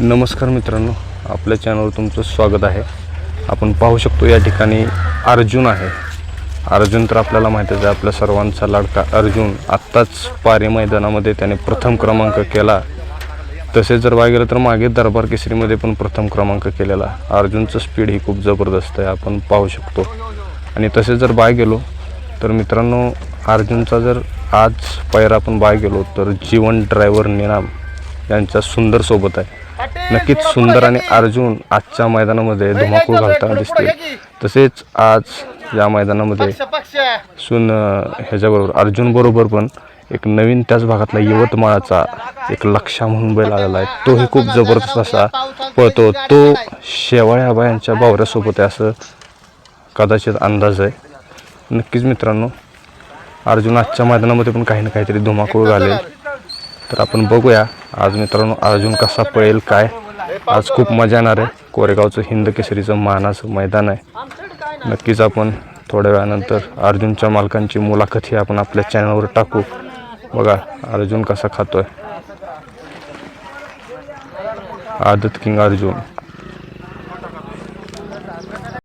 नमस्कार मित्रांनो आपल्या चॅनलवर तुमचं स्वागत आहे. आपण पाहू शकतो या ठिकाणी अर्जुन आहे. अर्जुन तर आपल्याला माहितीच आहे आपल्या सर्वांचा लाडका अर्जुन आत्ताच पारे मैदानामध्ये त्याने प्रथम क्रमांक केला. तसेच जर बघायला गेलं तर मागे दरबार केसरीमध्ये पण प्रथम क्रमांक केलेला. अर्जुनचं स्पीड ही खूप जबरदस्त आहे आपण पाहू शकतो. आणि तसेच जर बाय गेलो तर मित्रांनो अर्जुनचा जर आज पायरा आपण बाय गेलो तर जीवन ड्रायव्हर निनाम. यांच्या सुंदर सोबत आहे. नक्कीच सुंदर आणि अर्जुन आजच्या मैदानामध्ये धुमाकूळ घालताना दिसतील. तसेच आज या मैदानामध्ये सुन ह्याच्याबरोबर अर्जुन बरोबर पण एक नवीन त्याच भागातला यवतमाळाचा एक लक्षा म्हणून बैल आलेला आहे. तोही खूप जबरदस्त असा पळतो. तो शेवाळ्या आबा यांच्या बावऱ्यासोबत आहे असं कदाचित अंदाज आहे. नक्कीच मित्रांनो अर्जुन आजच्या मैदानामध्ये पण काही ना काहीतरी धुमाकूळ घालेल. तर आपण बघूया. आज मित्रांनो अर्जुन कसा पळेल काय? आज खूप मजा येणार आहे. कोरेगावचं हिंद केसरीचं मानाचं मैदान आहे. नक्कीच आपण थोड्या वेळानंतर अर्जुनच्या मालकांची मुलाखतही आपण आपल्या चॅनलवर टाकू. बघा अर्जुन कसा खातोय. आदत किंग अर्जुन.